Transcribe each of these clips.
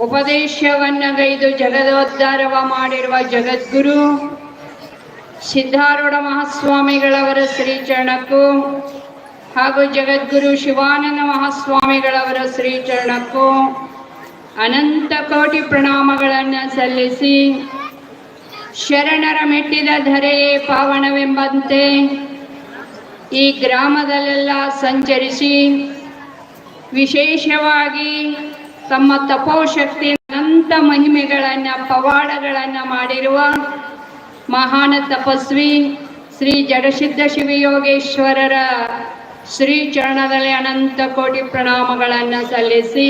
ಉಪದೇಶವನ್ನಗೈದು ಜಗದೋದ್ಧಾರವ ಮಾಡಿರುವ ಜಗದ್ಗುರು ಸಿದ್ಧಾರೂಢ ಮಹಾಸ್ವಾಮಿಗಳವರ ಶ್ರೀಚರಣಕ್ಕೂ ಹಾಗೂ ಜಗದ್ಗುರು ಶಿವಾನಂದ ಮಹಾಸ್ವಾಮಿಗಳವರ ಶ್ರೀಚರಣಕ್ಕೂ ಅನಂತ ಕೋಟಿ ಪ್ರಣಾಮಗಳನ್ನು ಸಲ್ಲಿಸಿ ಶರಣರ ಮೆಟ್ಟಿದ ಧರೆಯೇ ಪಾವನವೆಂಬಂತೆ ಈ ಗ್ರಾಮದಲ್ಲೆಲ್ಲ ಸಂಚರಿಸಿ ವಿಶೇಷವಾಗಿ ತಮ್ಮ ತಪೋಶಕ್ತಿ ಅನಂತ ಮಹಿಮೆಗಳನ್ನ, ಪವಾಡಗಳನ್ನ ಮಾಡಿರುವ ಮಹಾನ ತಪಸ್ವಿ ಶ್ರೀ ಜಡಸಿದ್ಧ ಶಿವಯೋಗೇಶ್ವರರ ಶ್ರೀ ಚರಣದಲ್ಲಿ ಅನಂತ ಕೋಟಿ ಪ್ರಣಾಮಗಳನ್ನು ಸಲ್ಲಿಸಿ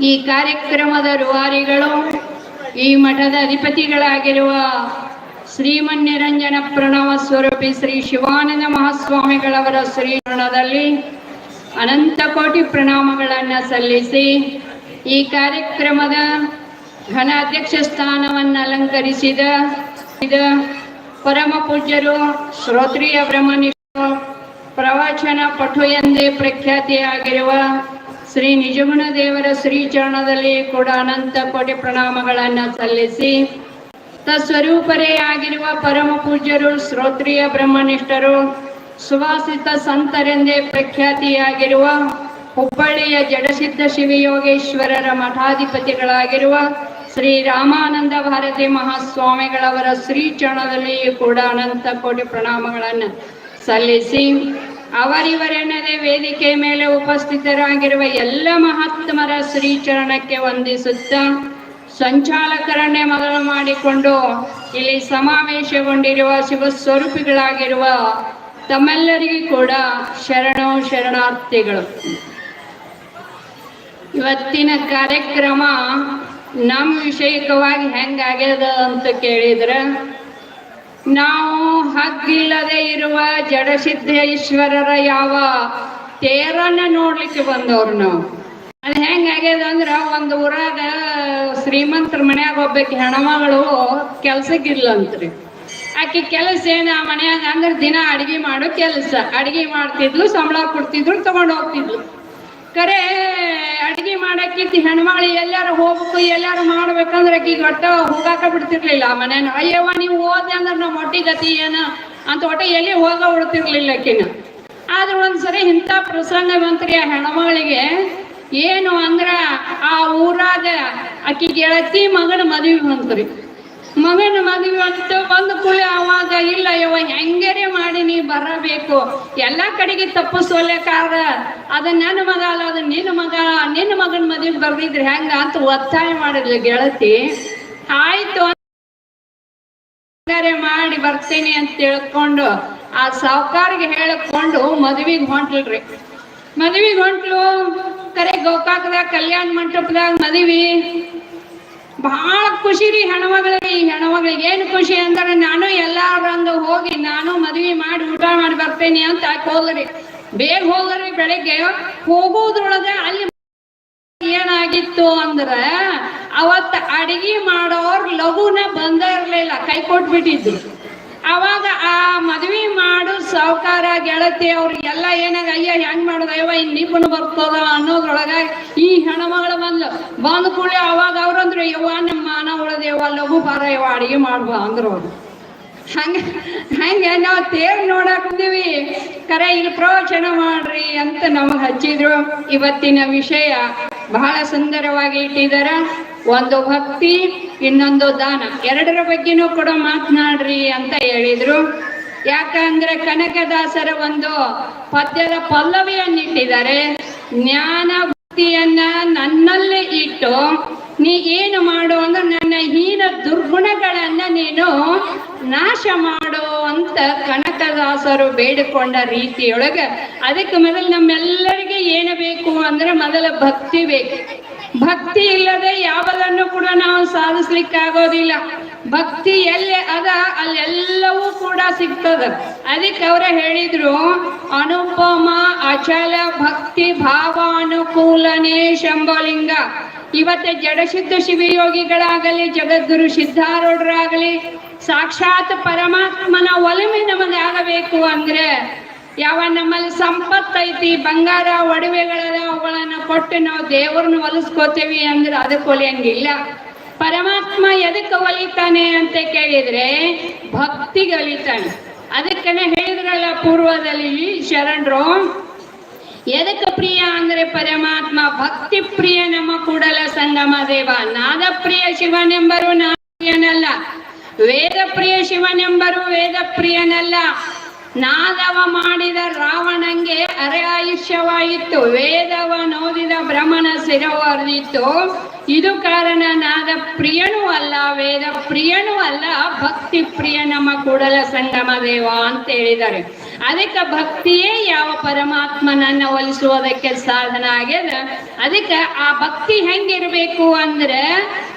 ಈ ಕಾರ್ಯಕ್ರಮದ ರುವಾರಿಗಳು ಈ ಮಠದ ಅಧಿಪತಿಗಳಾಗಿರುವ ಶ್ರೀಮನ್ಯರಂಜನ ಪ್ರಣವ ಸ್ವರೂಪಿ ಶ್ರೀ ಶಿವಾನಂದ ಮಹಾಸ್ವಾಮಿಗಳವರ ಶ್ರೀಚರಣದಲ್ಲಿ ಅನಂತ ಕೋಟಿ ಪ್ರಣಾಮಗಳನ್ನು ಸಲ್ಲಿಸಿ ಈ ಕಾರ್ಯಕ್ರಮದ ಘನ ಅಧ್ಯಕ್ಷ ಸ್ಥಾನವನ್ನು ಅಲಂಕರಿಸಿದ ಪರಮ ಪೂಜ್ಯರು ಶ್ರೋತ್ರಿಯ ಬ್ರಹ್ಮನಿಷ್ಠರು, ಪ್ರವಚನ ಪಟು ಎಂದೇ ಪ್ರಖ್ಯಾತಿಯಾಗಿರುವ ಶ್ರೀ ನಿಜಗುಣ ದೇವರ ಶ್ರೀಚರಣದಲ್ಲಿ ಕೂಡ ಅನಂತ ಕೋಟಿ ಪ್ರಣಾಮಗಳನ್ನು ಸಲ್ಲಿಸಿ ತಸ್ವರೂಪರೇ ಆಗಿರುವ ಪರಮ ಪೂಜ್ಯರು, ಶ್ರೋತ್ರಿಯ ಬ್ರಹ್ಮನಿಷ್ಠರು ಸುವಾಸಿತ ಸಂತರೆಂದೇ ಪ್ರಖ್ಯಾತಿಯಾಗಿರುವ ಹುಬ್ಬಳ್ಳಿಯ ಜಡಸಿದ್ಧ ಶಿವಯೋಗೇಶ್ವರರ ಮಠಾಧಿಪತಿಗಳಾಗಿರುವ ಶ್ರೀ ರಾಮಾನಂದ ಭಾರತಿ ಮಹಾಸ್ವಾಮಿಗಳವರ ಶ್ರೀ ಚರಣದಲ್ಲಿ ಕೂಡ ಅನಂತ ಕೋಟಿ ಪ್ರಣಾಮಗಳನ್ನು ಸಲ್ಲಿಸಿ ಅವರಿವರೆನ್ನದೇ ವೇದಿಕೆ ಮೇಲೆ ಉಪಸ್ಥಿತರಾಗಿರುವ ಎಲ್ಲ ಮಹಾತ್ಮರ ಶ್ರೀಚರಣಕ್ಕೆ ವಂದಿಸುತ್ತಾ ಸಂಚಾಲಕರನ್ನೇ ಮೊದಲು ಮಾಡಿಕೊಂಡು ಇಲ್ಲಿ ಸಮಾವೇಶಗೊಂಡಿರುವ ಶಿವಸ್ವರೂಪಿಗಳಾಗಿರುವ ತಮ್ಮೆಲ್ಲರಿಗೂ ಕೂಡ ಶರಣೋ ಶರಣಾರ್ಥಿಗಳು. ಇವತ್ತಿನ ಕಾರ್ಯಕ್ರಮ ನಮ್ಮ ವಿಷಯಕವಾಗಿ ಹೆಂಗಾಗ್ಯದ ಅಂತ ಕೇಳಿದ್ರೆ, ನಾವು ಹಗ್ಗಿಲ್ಲದೆ ಇರುವ ಜಡಸಿದ್ದೇಶ್ವರರ ಯಾವ ತೇರನ್ನ ನೋಡ್ಲಿಕ್ಕೆ ಬಂದವ್ರು ನಾವು. ಅದು ಹೆಂಗಾಗ್ಯದ ಅಂದ್ರೆ ಒಂದು ಊರಾಗ ಶ್ರೀಮಂತರ ಮನ್ಯಾಗ ಒಬ್ಬಕ್ಕೆ ಹೆಣ್ಮಗಳು ಕೆಲ್ಸಕ್ಕಿಲ್ಲಂತ್ರಿ ಆಕಿ ಕೆಲಸ ಏನ ಮನ್ಯಾಗ ಅಂದ್ರೆ ದಿನ ಅಡಿಗೆ ಮಾಡೋ ಕೆಲಸ. ಅಡಿಗೆ ಮಾಡ್ತಿದ್ಲು, ಸಂಬಳ ಕೊಡ್ತಿದ್ರು ತಗೊಂಡು ಹೋಗ್ತಿದ್ಲು. ಕರೆ ಅಡಿಗೆ ಮಾಡಕ್ಕಿತ್ತು ಹೆಣ್ಮಾಳಿ ಎಲ್ಲಾರು ಹೋಗ್ಬೇಕು, ಎಲ್ಲಾರು ಮಾಡ್ಬೇಕಂದ್ರೆ ಆಕಿಗೆ ಒಟ್ಟ ಹೋಗಾಕ ಬಿಡ್ತಿರ್ಲಿಲ್ಲ. ಮನೇನ, ಅಯ್ಯವ್ವ, ನೀವು ಹೋದೆ ಅಂದ್ರೆ ನಮ್ಮ ಹೊಟ್ಟಿ ಗತಿ ಏನ ಅಂತ ಒಟ್ಟ ಎಲ್ಲಿ ಹೋಗ ಉಡ್ತಿರ್ಲಿಲ್ಲ ಆಕಿನ. ಆದ್ರೆ ಒಂದ್ಸರಿ ಇಂಥ ಪ್ರಸಂಗ ಬಂತ್ರಿ ಆ ಹೆಣ್ಮಗಳಿಗೆ ಏನು ಅಂದ್ರ ಆ ಊರಾಗ ಆಕಿ ಗೆಳತಿ ಮಗನ ಮದುವೆ ಬಂತ್ರಿ ಮಗನ ಮದುವೆ ಅಂತ ಬಂದ ಕುಳಿ ಅವಾಗ ಇಲ್ಲ ಯವ ಹೆಂಗರೆ ಮಾಡಿ ನೀ ಬರಬೇಕು? ಎಲ್ಲ ಕಡೆಗೆ ತಪ್ಪಿಸೋಲೆಕಾರ ಅದ ನನ್ನ ಮಗ ಅಲ್ಲ ಅದು ನಿನ್ನ ಮಗ, ನಿನ್ನ ಮಗನ ಮದುವೆ ಬರ್ದಿದ್ರೆ ಹೆಂಗ? ಅಂತ ಒತ್ತಾಯ ಮಾಡಿದ್ಲು ಗೆಳತಿ. ಆಯ್ತು ಮಾಡಿ ಬರ್ತೇನೆ ಅಂತ ತಿಳ್ಕೊಂಡು ಆ ಸಾವುಕಾರಿಗೆ ಹೇಳಿಕೊಂಡು ಮದುವೆಗೆ ಹೊಂಟ್ಲ್ರಿ. ಮದುವೆಗೆ ಹೊಂಟ್ಲು, ಕರೆ ಗೋಕಾಕದಾಗ, ಕಲ್ಯಾಣ ಮಂಟಪದಾಗ ಮದುವೆ. ಬಹಳ ಖುಷಿ ರೀ ಹೆಣ್ಮಗಳಿಗೆ ಈ ಹೆಣ್ಮಗಳಿಗೆ ಏನು ಖುಷಿ ಅಂದ್ರೆ ನಾನು ಎಲ್ಲಾರಂದು ಹೋಗಿ ನಾನು ಮದುವೆ ಮಾಡಿ ಊಟ ಮಾಡಿ ಬರ್ತೇನೆ ಅಂತ ಹೋಗ್ರಿ? ಬೇಗ ಹೋಗ್ರಿ ಬೆಳಿಗ್ಗೆ. ಹೋಗೋದ್ರೊಳಗೆ ಅಲ್ಲಿ ಏನಾಗಿತ್ತು ಅಂದ್ರ ಅವತ್ತ ಅಡಿಗೆ ಮಾಡೋರ್ ಲಘುನ ಬಂದ ಇರ್ಲಿಲ್ಲ, ಕೈ ಕೊಟ್ಬಿಟ್ಟಿದ್ರು. ಅವಾಗ ಆ ಮದ್ವಿ ಮಾಡು ಸಾವುಕಾರ ಗೆಳತಿ ಅವ್ರಿಗೆಲ್ಲ ಏನಾಗ ಅಯ್ಯವ ಇನ್ ನಿಪುಣ ಬರ್ತದ ಅನ್ನೋದ್ರೊಳಗ ಈ ಹೆಣ್ಮಗಳ ಬಂದ್ಲು. ಬಂದ ಕೂಡಲೇ ಅವಾಗ ಅವ್ರಂದ್ರು ಯವ್ವ, ನಮ್ಮ ಮಾನ ಉಳದೇವ ಲಘು ಬಾರ ಯವ್ವ ಅಡಿಗೆ ಮಾಡ್ಬಾ ಅಂದ್ರು ಅವ್ರು. ಹಂಗ, ಹಂಗೆ ನಾವು ತೇರ್ ನೋಡಕ್ ಬಂದೀವಿ ಕರೆ, ಇಲ್ಲಿ ಪ್ರವಚನ ಮಾಡ್ರಿ ಅಂತ ನಮಗ್ ಹಚ್ಚಿದ್ರು. ಇವತ್ತಿನ ವಿಷಯ ಬಹಳ ಸುಂದರವಾಗಿ ಇಟ್ಟಿದಾರ. ಒಂದು ಭಕ್ತಿ, ಇನ್ನೊಂದು ದಾನ. ಎರಡರ ಬಗ್ಗೆನೂ ಕೂಡ ಮಾತನಾಡ್ರಿ ಅಂತ ಹೇಳಿದ್ರು. ಯಾಕಂದ್ರೆ ಕನಕದಾಸರ ಒಂದು ಪದ್ಯದ ಪಲ್ಲವಿಯನ್ನಿಟ್ಟಿದ್ದಾರೆ ಜ್ಞಾನ ಭಕ್ತಿಯನ್ನ ನನ್ನಲ್ಲೇ ಇಟ್ಟು ನೀ ಏನು ಮಾಡು ಅಂದ್ರೆ ನನ್ನ ಹೀನ ದುರ್ಗುಣಗಳನ್ನ ನೀನು ನಾಶ ಮಾಡು ಅಂತ ಕನಕದಾಸರು ಬೇಡಿಕೊಂಡ ರೀತಿಯೊಳಗ ಅದಕ್ಕೆ ಮೊದಲು ನಮ್ಮೆಲ್ಲರಿಗೆ ಏನು ಬೇಕು ಅಂದ್ರೆ ಮೊದಲ ಭಕ್ತಿ ಬೇಕು. ಭಕ್ತಿ ಇಲ್ಲದೆ ಯಾವುದನ್ನು ಕೂಡ ನಾವು ಸಾಧಿಸ್ಲಿಕ್ಕೆ ಆಗೋದಿಲ್ಲ ಭಕ್ತಿ ಎಲ್ಲಿ ಅದ, ಅಲ್ಲೆಲ್ಲವೂ ಕೂಡ ಸಿಗ್ತದ. ಅದಕ್ಕೆ ಅವರ ಹೇಳಿದ್ರು, ಅನುಪಮ ಅಚಲ ಭಕ್ತಿ ಭಾವಾನುಕೂಲನೇ ಶಂಭಲಿಂಗ. ಇವತ್ತೆ ಜಡಸಿದ್ಧ ಶಿವಯೋಗಿಗಳಾಗಲಿ, ಜಗದ್ಗುರು ಸಿದ್ಧಾರೂಢರಾಗಲಿ, ಸಾಕ್ಷಾತ್ ಪರಮಾತ್ಮನ ಒಲಮೆ ನಮಗೆ ಆಗಬೇಕು ಅಂದ್ರೆ, ಯಾವ ನಮ್ಮಲ್ಲಿ ಸಂಪತ್ತು ಐತಿ, ಬಂಗಾರ ಒಡವೆಗಳೆಲ್ಲ ಅವುಗಳನ್ನ ಕೊಟ್ಟು ನಾವು ದೇವ್ರನ್ನ ಒಲಿಸ್ಕೋತೇವಿ ಅಂದ್ರೆ ಅದಕ್ಕೆ ಒಲಿಯಂಗಿಲ್ಲ ಪರಮಾತ್ಮ ಎದಕ್ಕೆ ಒಲಿತಾನೆ ಅಂತ ಕೇಳಿದ್ರೆ ಭಕ್ತಿಗೆ ಒಲಿತಾನೆ ಅದಕ್ಕನೆ ಹೇಳಿದ್ರಲ್ಲ ಪೂರ್ವದಲ್ಲಿ ಶರಣರು, ಎದಕ್ಕೆ ಪ್ರಿಯ ಅಂದ್ರೆ ಪರಮಾತ್ಮ ಭಕ್ತಿ ಪ್ರಿಯ ನಮ್ಮ ಕೂಡಲ ಸಂಗಮ ದೇವ. ನಾದ ಪ್ರಿಯ ಶಿವನೆಂಬರು ನಾದಪ್ರಿಯನಲ್ಲ. ವೇದ ಪ್ರಿಯ ಶಿವನೆಂಬರು ವೇದ ಪ್ರಿಯನಲ್ಲ ನಾದವ ಮಾಡಿದ ರಾವಣಂಗೆ ಅರೆ ಆಯುಷ್ಯವಾಯಿತು. ವೇದವ ನೋದಿದ ಭ್ರಮಣ ಶಿರವರ್ದಿತ್ತು. ಇದು ಕಾರಣ ನಾದ ಪ್ರಿಯನೂ ಅಲ್ಲ, ವೇದ ಪ್ರಿಯನೂ ಅಲ್ಲ, ಭಕ್ತಿ ಪ್ರಿಯ ನಮ್ಮ ಕೂಡಲ ಸಂಗಮ ದೇವ ಅಂತ ಹೇಳಿದ್ದಾರೆ. ಅದಕ್ಕೆ ಭಕ್ತಿಯೇ ಯಾವ ಪರಮಾತ್ಮನನ್ನ ಒಲಿಸುವುದಕ್ಕೆ ಸಾಧನ ಆಗ್ಯದ? ಅದಕ್ಕೆ ಆ ಭಕ್ತಿ ಹೆಂಗಿರ್ಬೇಕು ಅಂದ್ರೆ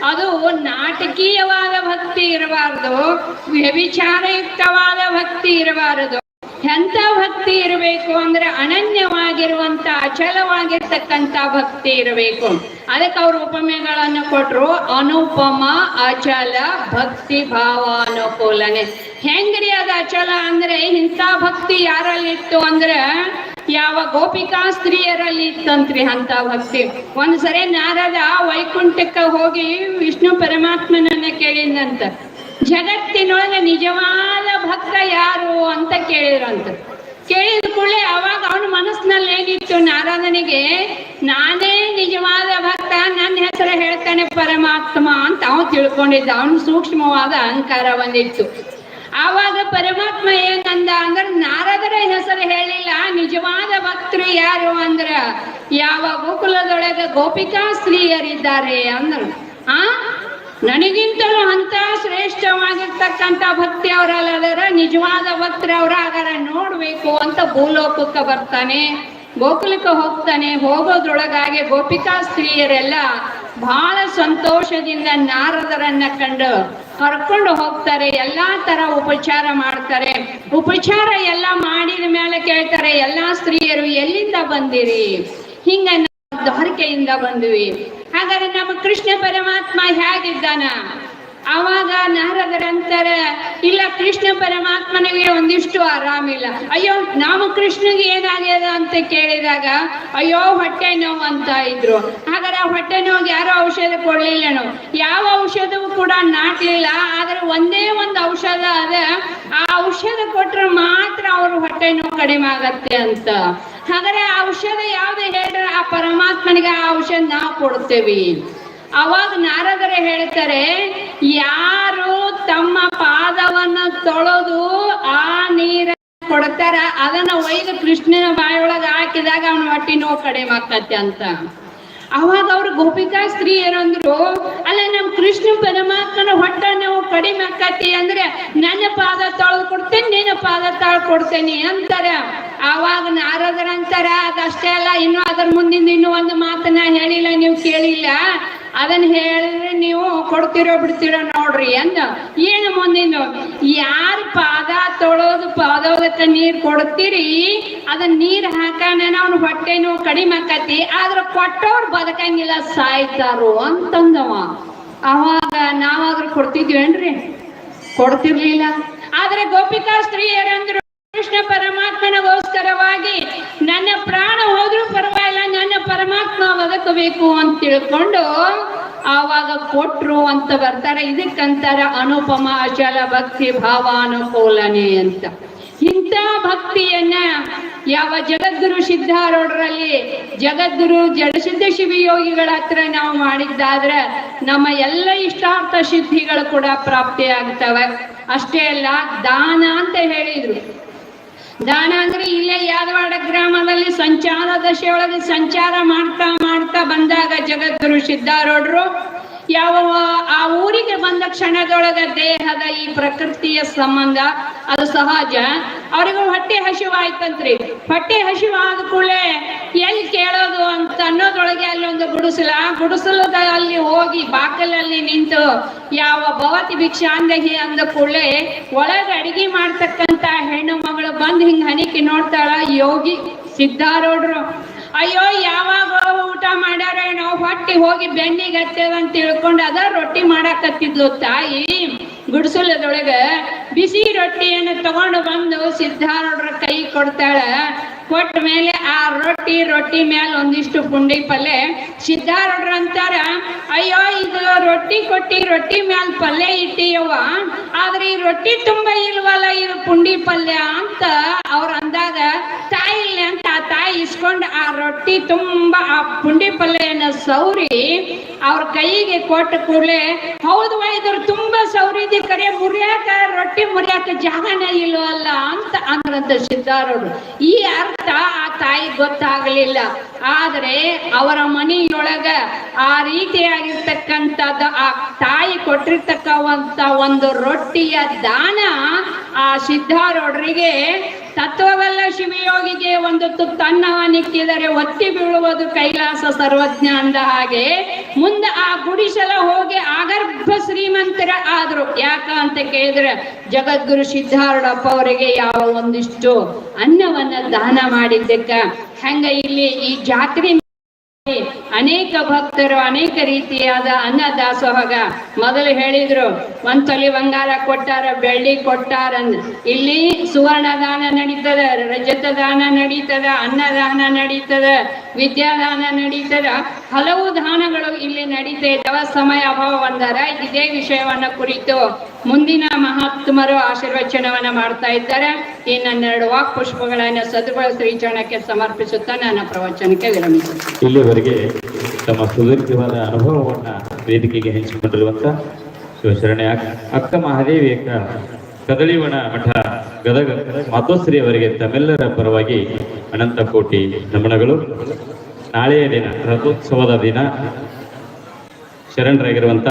ಅದು ನಾಟಕೀಯವಾದ ಭಕ್ತಿ ಇರಬಾರದು ವ್ಯವಿಚಾರಯುಕ್ತವಾದ ಭಕ್ತಿ ಇರಬಾರದು. ಎಂಥ ಭಕ್ತಿ ಇರಬೇಕು ಅಂದ್ರೆ ಅನನ್ಯವಾಗಿರುವಂತ ಅಚಲವಾಗಿರ್ತಕ್ಕಂತ ಭಕ್ತಿ ಇರಬೇಕು. ಅದಕ್ಕೆ ಅವ್ರ ಉಪಮೆಗಳನ್ನು ಕೊಟ್ರು, ಅನುಪಮ ಅಚಲ ಭಕ್ತಿ ಭಾವ ಅನುಕೂಲನೆ ಹೆಂಗ್ರಿ ಅದ ಅಚಲ ಅಂದ್ರೆ ಇಂಥ ಭಕ್ತಿ ಯಾರಲ್ಲಿತ್ತು ಅಂದ್ರೆ ಯಾವ ಗೋಪಿಕಾ ಸ್ತ್ರೀಯರಲ್ಲಿ ಇತ್ತಂತ್ರಿ ಅಂತ ಭಕ್ತಿ. ಒಂದ್ಸರಿ ನಾರದ ವೈಕುಂಠಕ್ಕೆ ಹೋಗಿ ವಿಷ್ಣು ಪರಮಾತ್ಮನನ್ನ ಕೇಳಿದಂತ ಜಗತ್ತಿನೊಳಗೆ ನಿಜವಾದ ಭಕ್ತ ಯಾರು ಅಂತ ಕೇಳಿದ್ರಂತ. ಕೇಳಿದ ಕೂಡಲೇ ಅವಾಗ ಅವನ ಮನಸ್ಸಿನಲ್ಲಿ ಏನಿತ್ತು ನಾರಾಯಣನಿಗೆ ನಾನೇ ನಿಜವಾದ ಭಕ್ತ, ನನ್ನ ಹೆಸರು ಹೇಳ್ತಾನೆ ಪರಮಾತ್ಮ ಅಂತ ಅವನು ತಿಳ್ಕೊಂಡಿದ್ದ. ಅವನು ಸೂಕ್ಷ್ಮವಾದ ಅಹಂಕಾರ ಬಂದಿತ್ತು. ಆವಾಗ ಪರಮಾತ್ಮ ಏನಂದ ಅಂದ್ರೆ, ನಾರದರ ಹೆಸರು ಹೇಳಿಲ್ಲ, ನಿಜವಾದ ಭಕ್ತರು ಯಾರು ಅಂದ್ರ, ಯಾವ ಗೋಕುಲದೊಳಗೆ ಗೋಪಿಕಾ ಸ್ತ್ರೀಯರಿದ್ದಾರೆ ಅಂದ್ರು. ಆ? ನನಗಿಂತಲೂ ಅಂತ ಶ್ರೇಷ್ಠವಾಗಿರ್ತಕ್ಕಂಥ ಭಕ್ತಿ ಅವರಲ್ಲದರ ನಿಜವಾದ ಭಕ್ತಿ ಅವರ ನೋಡಬೇಕು ಅಂತ ಭೂಲೋಕಕ್ಕೆ ಬರ್ತಾನೆ, ಗೋಕುಲಕ್ಕೆ ಹೋಗ್ತಾನೆ, ಹೋಗೋದ್ರೊಳಗಾಗಿ ಗೋಪಿಕಾ ಸ್ತ್ರೀಯರೆಲ್ಲ ಬಹಳ ಸಂತೋಷದಿಂದ ನಾರದರನ್ನ ಕಂಡು ಕರ್ಕೊಂಡು ಹೋಗ್ತಾರೆ, ಎಲ್ಲಾ ತರ ಉಪಚಾರ ಮಾಡ್ತಾರೆ. ಉಪಚಾರ ಎಲ್ಲ ಮಾಡಿದ ಮೇಲೆ ಕೇಳ್ತಾರೆ, ಎಲ್ಲಾ ಸ್ತ್ರೀಯರು ಎಲ್ಲಿಂದ ಬಂದಿರಿ? ಹಿಂಗ ದ್ವಾರಕೆಯಿಂದ ಬಂದ್ವಿ. ಹಾಗಾದ್ರೆ ನಮ್ಮ ಕೃಷ್ಣ ಪರಮಾತ್ಮ ಹೇಗಿದ್ದಾನ? ಅವಾಗ ನಾರದರಂತಾರ, ಇಲ್ಲ ಕೃಷ್ಣ ಪರಮಾತ್ಮನಿಗೆ ಒಂದಿಷ್ಟು ಆರಾಮಿಲ್ಲ ಅಯ್ಯೋ ನಾಮ ಕೃಷ್ಣಗೆ ಏನಾಗ್ಯದ ಅಂತ ಕೇಳಿದಾಗ, ಅಯ್ಯೋ, ಹೊಟ್ಟೆ ನೋವು ಅಂತ ಇದ್ರು. ಹಾಗಾದ್ರೆ ಆ ಹೊಟ್ಟೆ ನೋವಿಗೆ ಯಾರು ಔಷಧ ಕೊಡ್ಲಿಲ್ಲನು? ಯಾವ ಔಷಧವೂ ಕೂಡ ನಾಟ್ಲಿಲ್ಲ. ಆದ್ರೆ ಒಂದೇ ಒಂದು ಔಷಧ ಅದ, ಆ ಔಷಧ ಕೊಟ್ರೆ ಮಾತ್ರ ಅವ್ರ ಹೊಟ್ಟೆ ನೋವು ಕಡಿಮೆ ಆಗತ್ತೆ ಅಂತ. ಹಾಗಾದ್ರೆ ಆ ಔಷಧ ಯಾವ್ದು ಹೇಳಿದ್ರೆ ಆ ಪರಮಾತ್ಮನಿಗೆ ಆ ಔಷಧ ನಾವು ಕೊಡ್ತೇವಿ ಅವಾಗ ನಾರದರೆ ಹೇಳ್ತಾರೆ, ಯಾರು ತಮ್ಮ ಪಾದವನ್ನ ತೊಳೆದು ಆ ನೀರ ಕೊಡ್ತಾರ ಅದನ್ನ ಒಯ್ದು ಕೃಷ್ಣನ ಬಾಯೊಳಗ ಹಾಕಿದಾಗ ಅವನ ಹೊಟ್ಟಿ ನೋವು ಕಡಿಮೆ ಆಕತ್ತೆ ಅಂತ. ಅವಾಗ ಅವ್ರು ಗೋಪಿಕಾ ಸ್ತ್ರೀ ಏನಂದ್ರು, ಅಲ್ಲ ನಮ್ ಕೃಷ್ಣ ಪರಮಾತ್ಮನ ಹೊಟ್ಟೆ ನೋವು ಕಡಿಮೆ ಆಕತಿ ಅಂದ್ರೆ ನನ್ನ ಪಾದ ತೊಳೆದು ಕೊಡ್ತೇನೆ, ನಿನ್ನ ಪಾದ ತಾಳು ಕೊಡ್ತೇನೆ ಅಂತಾರ. ಆವಾಗ ನಾರದರ ಅಂತಾರ, ಅದಷ್ಟೇ ಅಲ್ಲ, ಇನ್ನು ಅದ್ರ ಮುಂದಿನ ಇನ್ನೂ ಒಂದು ಮಾತನ್ನ ಹೇಳಿಲ್ಲ, ನೀವು ಕೇಳಿಲ್ಲ. ಅದನ್ನ ಹೇಳಿದ್ರೆ ನೀವು ಕೊಡ್ತಿರೋ ಬಿಡ್ತಿರೋ ನೋಡ್ರಿ ಅಂದ. ಏನು ಮುಂದಿನ ಯಾರು ಪಾದ ತೊಳೋದು ಪಾದೋಗತ್ತ ನೀರ್ ಕೊಡ್ತೀರಿ ಅದನ್ನ ನೀರ್ ಹಾಕನ ಅವ್ನ ಹೊಟ್ಟೆ ನೋವು ಕಡಿಮೆ ಆಕತಿ, ಆದ್ರ ಕೊಟ್ಟವ್ರು ಬದುಕಂಗಿಲ್ಲ ಸಾಯ್ತಾರು ಅಂತಂದವ. ಅವಾಗ ನಾವಾದ್ರೂ ಕೊಡ್ತಿದ್ವೇನ್ರಿ ಕೊಡ್ತಿರ್ಲಿಲ್ಲ. ಆದ್ರೆ ಗೋಪಿಕಾ ಸ್ತ್ರೀಯರಂದ್ರು ಕೃಷ್ಣ ಪರಮಾತ್ಮನಿಗೋಸ್ಕರವಾಗಿ ನನ್ನ ಪ್ರಾಣ ಹೋದ್ರೂ ಪರವಾಗಿಲ್ಲ, ನನ್ನ ಪರಮಾತ್ಮ ಬದುಕಬೇಕು ಅಂತ ತಿಳ್ಕೊಂಡು ಆವಾಗ ಕೊಟ್ರು ಅಂತ ಬರ್ತಾರೆ. ಇದಕ್ಕಂತಾರ ಅನುಪಮ, ಅಚಲ ಭಕ್ತಿ, ಭಾವಾನುಕೂಲನೆ ಅಂತ. ಇಂಥ ಭಕ್ತಿಯನ್ನ ಯಾವ ಜಗದ್ಗುರು ಸಿದ್ಧಾರೂಢರಲ್ಲಿ, ಜಗದ್ಗುರು ಜಡಸಿದ್ಧ ಶಿವಯೋಗಿಗಳ ಹತ್ರ ನಾವು ಮಾಡಿದ್ದಾದ್ರೆ ನಮ್ಮ ಎಲ್ಲ ಇಷ್ಟಾರ್ಥ ಸಿದ್ಧಿಗಳು ಕೂಡ ಪ್ರಾಪ್ತಿ ಆಗ್ತವೆ ಅಷ್ಟೇ ಅಲ್ಲ, ದಾನ ಅಂತ ಹೇಳಿದ್ರು. ದಾನ ಅಂದ್ರೆ ಇಲ್ಲೇ ಯಾದವಾಡ ಗ್ರಾಮದಲ್ಲಿ ಸಂಚಾರ ದಶೆಯೊಳಗೆ ಸಂಚಾರ ಮಾಡ್ತಾ ಮಾಡ್ತಾ ಬಂದಾಗ ಜಗದ್ಗುರು ಸಿದ್ಧಾರೂಢರು ಯಾವ ಆ ಊರಿಗೆ ಬಂದ ಕ್ಷಣದೊಳಗ ದೇಹದ ಈ ಪ್ರಕೃತಿಯ ಸಂಬಂಧ ಅದು ಸಹಜ. ಅವರಿಗೂ ಹೊಟ್ಟೆ ಹಸಿವಾಯ್ತಂತ್ರಿ. ಹೊಟ್ಟೆ ಹಸಿವಾದ ಕೂಡಲೇ ಎಲ್ಲಿ ಕೇಳೋದು ಅಂತ ಅನ್ನೋದೊಳಗೆ ಅಲ್ಲಿ ಒಂದು ಗುಡಿಸಲ ಗುಡಿಸಲದ ಅಲ್ಲಿ ಹೋಗಿ ಬಾಕಲಲ್ಲಿ ನಿಂತು ಯಾವ ಭವತಿ ಭಿಕ್ಷಾಂದಹಿ ಅಂದ ಕೂಡಲೇ ಒಳಗೆ ಅಡಿಗೆ ಮಾಡ್ತಕ್ಕಂತ ಹೆಣ್ಣು ಮಗಳು ಬಂದು ಹಿಂಗ ಹನಿಕೆ ನೋಡ್ತಾಳ ಯೋಗಿ ಸಿದ್ಧಾರೋಡ್ರು ಅಯ್ಯೋ, ಯಾವಾಗ ಊಟ ಮಾಡ್ಯಾರ ಹೊಟ್ಟಿ ಹೋಗಿ ಬೆನ್ನಿಗೆ ಹತ್ತದ ಅಂತ ತಿಳ್ಕೊಂಡು ಅದ ರೊಟ್ಟಿ ಮಾಡಾಕತ್ತಿದ್ಲು ತಾಯಿ. ಗುಡಿಸಲದೊಳಗ ಬಿಸಿ ರೊಟ್ಟಿಯನ್ನು ತಗೊಂಡು ಬಂದು ಸಿದ್ಧಾರೂಢರ ಕೈ ಕೊಡ್ತಾಳ. ಕೊಟ್ಟ ಮೇಲೆ ಆ ರೊಟ್ಟಿ ರೊಟ್ಟಿ ಮೇಲೆ ಒಂದಿಷ್ಟು ಪುಂಡಿ ಪಲ್ಯ ಸಿದ್ಧಾರೂಢರು ಅಂತಾರ, ಅಯ್ಯೋ, ಇದು ರೊಟ್ಟಿ ಕೊಟ್ಟಿ, ರೊಟ್ಟಿ ಮ್ಯಾಲ ಪಲ್ಯ ಇಟ್ಟಿಯವ್ವ. ಆದ್ರೆ ಈ ರೊಟ್ಟಿ ತುಂಬ ಇಲ್ವಲ್ಲ, ಇದು ಪುಂಡಿ ಪಲ್ಯ ಅಂತ ಅವ್ರ ಅಂದಾಗ, ತಾಯಿ ಇಲ್ಲ ಅಂತ ಆ ತಾಯಿ ಇಸ್ಕೊಂಡು ಆ ರೊಟ್ಟಿ ತುಂಬಾ, ಆ ಪುಂಡಿ ಪಲ್ಯನ ಸೌರಿ ಅವ್ರ ಕೈಗೆ ಕೊಟ್ಟ ಕೂಡಲೇ, ಹೌದು ಇದ್ರ ತುಂಬಾ ಸೌರಿದೆ ಕರೆ ಮುರಿಯಾಕ ರೊಟ್ಟಿ ಮುರಿಯಾಕ ಜಾಗನೇ ಇಲ್ವಲ್ಲ ಅಂತ ಅಂದ್ರಂತ ಸಿದ್ಧಾರೂಢರು. ಈ ಅರ್ಥ ಆ ತಾಯಿ ಗೊತ್ತಾಗಲಿಲ್ಲ. ಆದ್ರೆ ಅವರ ಮನೆಯೊಳಗ ಆ ರೀತಿಯಾಗಿರ್ತಕ್ಕಂಥದ್ದು, ಆ ತಾಯಿ ಕೊಟ್ಟಿರ್ತಕ್ಕಂಥ ಒಂದು ರೊಟ್ಟಿಯ ದಾನ ಆ ಸಿದ್ಧಾರೂಢರಿಗೆ ತತ್ವವಲ್ಲ ಶಿವಯೋಗಿಗೆ ಒಂದು ತುತ್ತನ್ನವ ನಿಕ್ಕಿದರೆ ಒತ್ತಿ ಬೀಳುವುದು ಕೈಲಾಸ ಸರ್ವಜ್ಞ ಅಂದ ಹಾಗೆ ಮುಂದೆ ಆ ಗುಡಿಸಲ ಹೋಗಿ ಆಗರ್ಭ ಶ್ರೀಮಂತರ ಆದ್ರು. ಯಾಕ ಅಂತ ಕೇಳಿದ್ರೆ ಜಗದ್ಗುರು ಸಿದ್ಧಾರೂಢಪ್ಪ ಅವರಿಗೆ ಯಾವ ಒಂದಿಷ್ಟು ಅನ್ನವನ್ನ ದಾನ ಮಾಡಿದ್ದಕ್ಕ. ಹಂಗ ಇಲ್ಲಿ ಈ ಜಾತ್ರೆ ಅನೇಕ ಭಕ್ತರು, ಅನೇಕ ರೀತಿಯಾದ ಅನ್ನ ದಾಸೋಹಗ ಮೊದಲು ಹೇಳಿದ್ರು, ಒಂದ್ ತೊಲಿ ಬಂಗಾರ ಕೊಟ್ಟಾರ, ಬೆಳ್ಳಿ ಕೊಟ್ಟಾರ. ಇಲ್ಲಿ ಸುವರ್ಣ ದಾನ ನಡೀತದ ರಜತ ದಾನ ನಡೀತದ, ಅನ್ನದಾನ ನಡೀತದ ವಿದ್ಯಾದಾನ ನಡೀತದ. ಹಲವು ದಾನಗಳು ಇಲ್ಲಿ ನಡೀತಾ. ಇದ್ದಾವ ಸಮಯ ಅಭಾವ ಬಂದಾರ. ಇದೇ ವಿಷಯವನ್ನ ಕುರಿತು ಮುಂದಿನ ಮಹಾತ್ಮರು ಆಶೀರ್ವಚನವನ್ನ ಮಾಡ್ತಾ ಇದ್ದಾರೆ. ಈ ನನ್ನೆರಡು ವಾಕ್ ಪುಷ್ಪಗಳನ್ನು ಸದ್ಗುಣ ಶ್ರೀಚರಣಕ್ಕೆ ಸಮರ್ಪಿಸುತ್ತಾ ನನ್ನ ಪ್ರವಚನಕ್ಕೆ ವಿರಮಿಸುತ್ತೇನೆ. ಇಲ್ಲಿವರೆಗೆ ತಮ್ಮ ಸುದೀರ್ಘವಾದ ಅನುಭವವನ್ನ ವೇದಿಕೆಗೆ ಹಂಚಿಕೊಂಡಿರುವಂತ ಶಿವಶರಣೆ ಅಕ್- ಅಕ್ಕ ಮಹಾದೇವಿ ಕದಳಿವಣ ಮಠ ಗದಗ ಮಾತೋಶ್ರೀ ಅವರಿಗೆ ತಮ್ಮೆಲ್ಲರ ಪರವಾಗಿ ಅನಂತ ಕೋಟಿ ನಮನಗಳು. ನಾಳೆಯ ದಿನ ರಥೋತ್ಸವದ ದಿನ ಶರಣರಾಗಿರುವಂತ